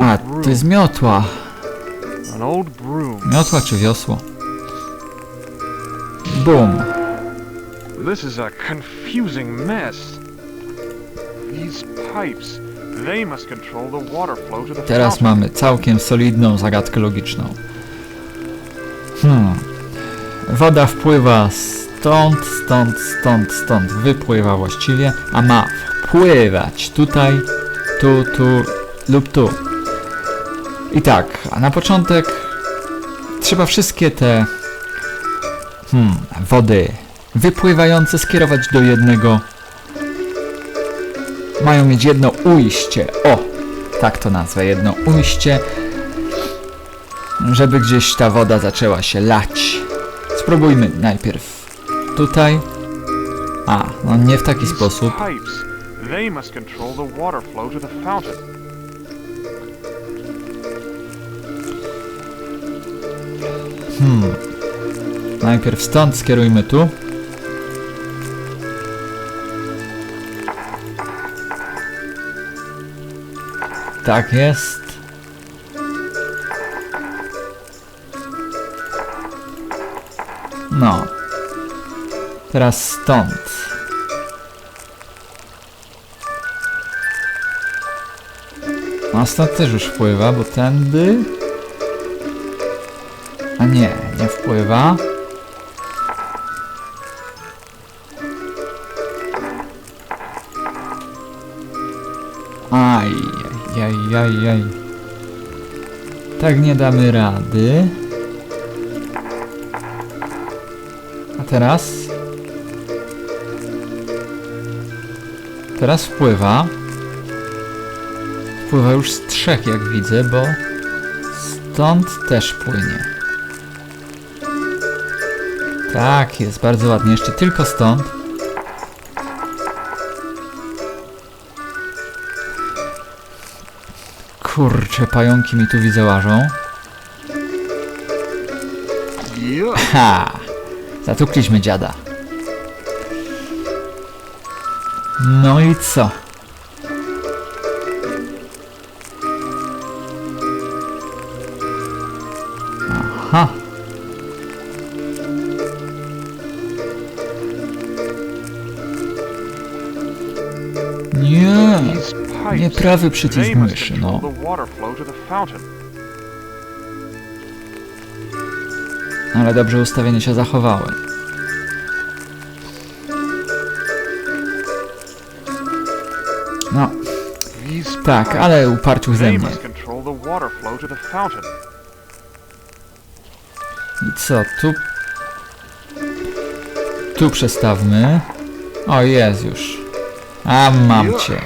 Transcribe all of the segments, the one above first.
A, to jest miotła. Miotła czy wiosło? Bum. This is a confusing mess. These pipes, they must control the water flow to the Teraz mamy całkiem solidną zagadkę logiczną. Woda wpływa stąd, stąd, stąd, stąd. Wypływa właściwie, a ma wpływać tutaj, tu, tu lub tu. I tak, a na początek trzeba wszystkie te hmm, wody wypływające skierować do jednego. Mają mieć jedno ujście. O! tak to nazwę, jedno ujście, żeby gdzieś ta woda zaczęła się lać. Spróbujmy najpierw tutaj. A, no nie w taki sposób. pipes, they must control the water flow to the fountain. Hmm. Najpierw stąd skierujmy tu. Tak jest. No. Teraz stąd. A stąd też już wpływa, bo tędy... A nie, nie wpływa. Aj, aj, aj, aj. Tak nie damy rady. A teraz? Teraz wpływa. Wpływa już z trzech, jak widzę, bo stąd też płynie. Tak, jest bardzo ładnie. Jeszcze tylko stąd. Kurcze, pająki mi tu widzę łażą. Ha! Zatukliśmy dziada. No i co? Aha. Nie. Nieprawy przycisk myszy, no. Ale dobrze ustawienie się zachowały. No, tak, ale uparciuch ze mnie. I co, tu... Tu przestawmy. O, jest już. A, mam cię.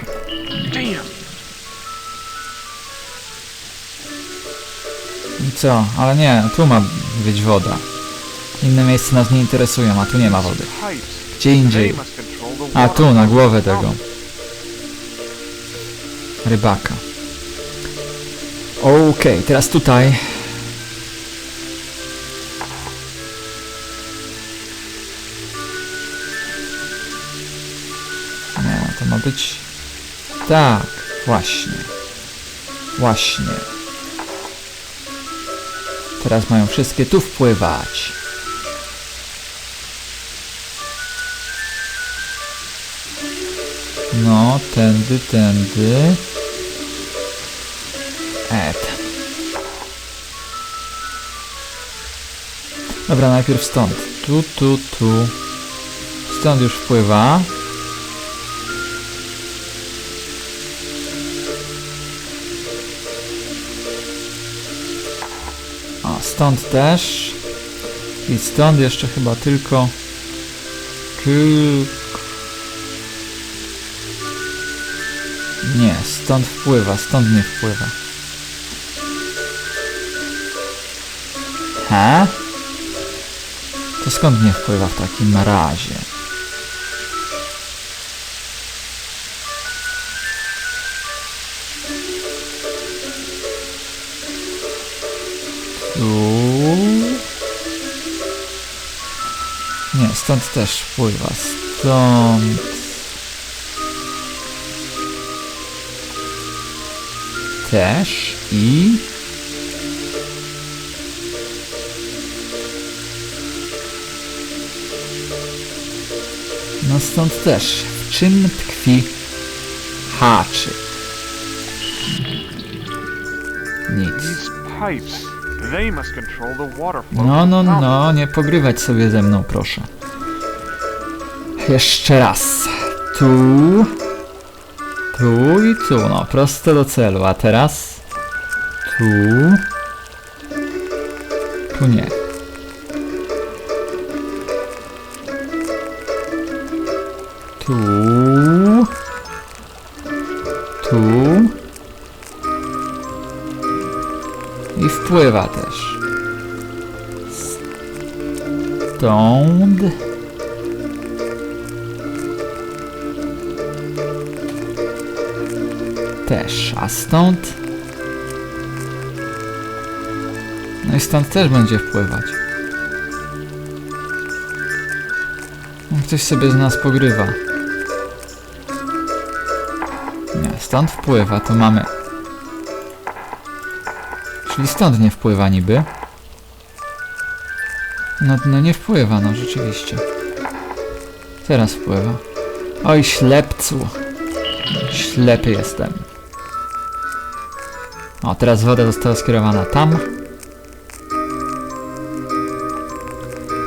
I co? Ale nie, tu ma być woda. Inne miejsca nas nie interesują, a tu nie ma wody. Gdzie indziej. A tu, na głowę tego. Rybaka. Okej, teraz tutaj. Nie, to ma być... Tak, właśnie. Właśnie. Teraz mają wszystkie tu wpływać. No, tędy, tędy. Et. Dobra, najpierw stąd. Tu, tu, tu. Stąd już wpływa. O, stąd też. I stąd jeszcze chyba tylko... Tylko... Nie, stąd wpływa, stąd nie wpływa. He? To skąd nie wpływa w takim razie? Tu... stąd też wpływa. Stąd. Też i. No stąd też. W czym tkwi haczyk? Nic. No, no, fountain. no, nie pogrywać sobie ze mną, proszę. Jeszcze raz. Tu. Tu i tu, no, prosto do celu. A teraz. Tu. Tu nie. Tu. Tu. I wpływa też. Stąd. Też, a stąd. No i stąd też będzie wpływać. No, Ktoś sobie z nas pogrywa. Nie, stąd wpływa, to mamy. Czyli stąd nie wpływa niby. No, no nie wpływa, no rzeczywiście. Teraz wpływa. Oj, ślepcu. Ślepy jestem. O, teraz woda została skierowana tam.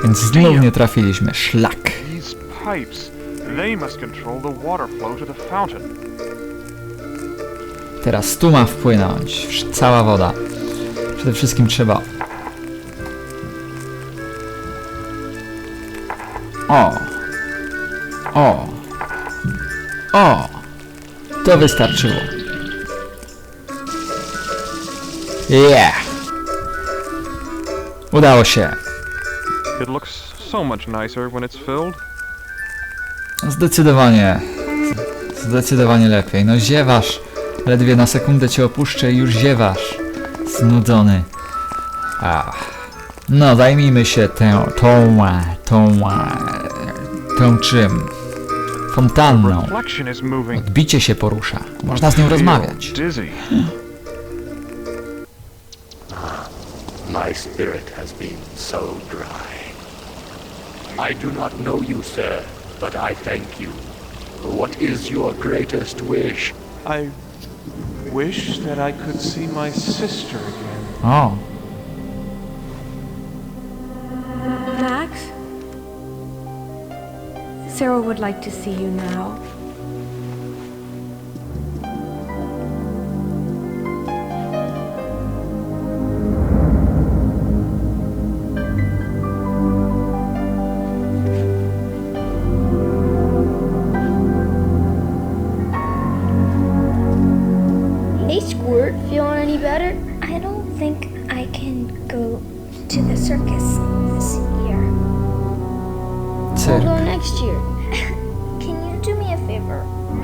Więc znów nie trafiliśmy. Szlak. Teraz tu ma wpłynąć. Cała woda. Przede wszystkim trzeba... O! O! O! To wystarczyło. Yeah! Udało się. It looks so much nicer when it's filled. Zdecydowanie. Zdecydowanie lepiej. No ziewasz. Ledwie na sekundę cię opuszczę i już ziewasz. Znudzony. Ach. No, zajmijmy się tą, tą, tą, tą czym? Fontanną. Odbicie się porusza. Można z nią rozmawiać. My spirit has been so dry. I do not know you, sir, but I thank you. What is your greatest wish? I wish that I could see my sister again. Oh. Max? Sarah would like to see you now.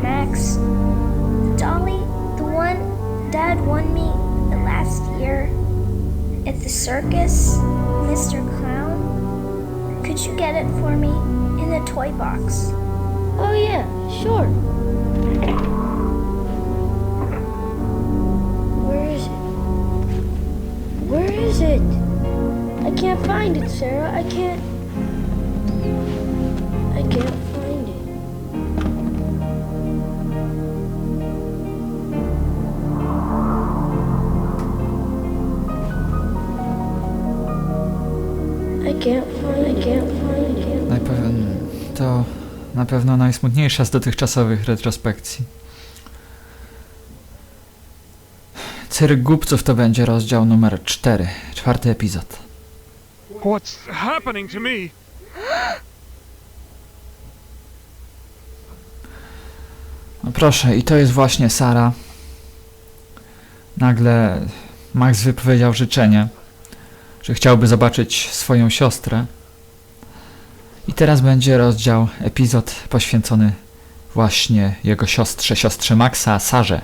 Max? Dolly, the one Dad won me the last year at the circus, Mr. Clown, could you get it for me in the toy box? Oh, yeah, sure. Where is it? Where is it? I can't find it, Sarah. I can't. Na pewno, to na pewno najsmutniejsza z dotychczasowych retrospekcji. Cyrk Głupców to będzie rozdział numer 4, czwarty epizod. What's happening to me? No proszę, i to jest właśnie Sara. Nagle Max wypowiedział życzenie, że chciałby zobaczyć swoją siostrę. I teraz będzie rozdział, epizod poświęcony właśnie jego siostrze, siostrze Maxa, Sarze.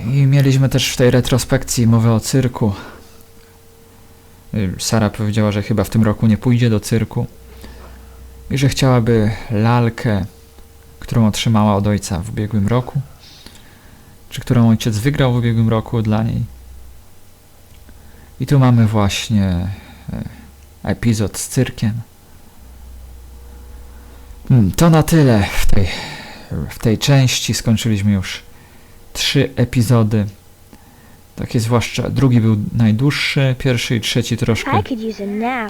I mieliśmy też w tej retrospekcji mowę o cyrku. Sara powiedziała, że chyba w tym roku nie pójdzie do cyrku i że chciałaby lalkę, którą otrzymała od ojca w ubiegłym roku, czy którą ojciec wygrał w ubiegłym roku dla niej. I tu mamy właśnie e, epizod z cyrkiem. Hmm, To na tyle w tej, w tej części. Skończyliśmy już trzy epizody. Takie zwłaszcza drugi był najdłuższy, pierwszy i trzeci troszkę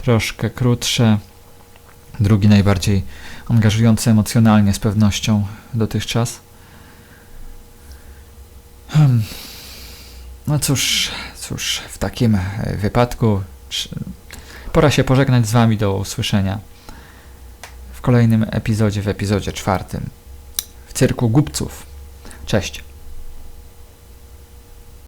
troszkę krótsze. Drugi najbardziej angażujący emocjonalnie z pewnością dotychczas. Hmm. No cóż, cóż, w takim e, wypadku pora się pożegnać z Wami do usłyszenia w kolejnym epizodzie, w epizodzie czwartym w Cyrku Głupców. Cześć.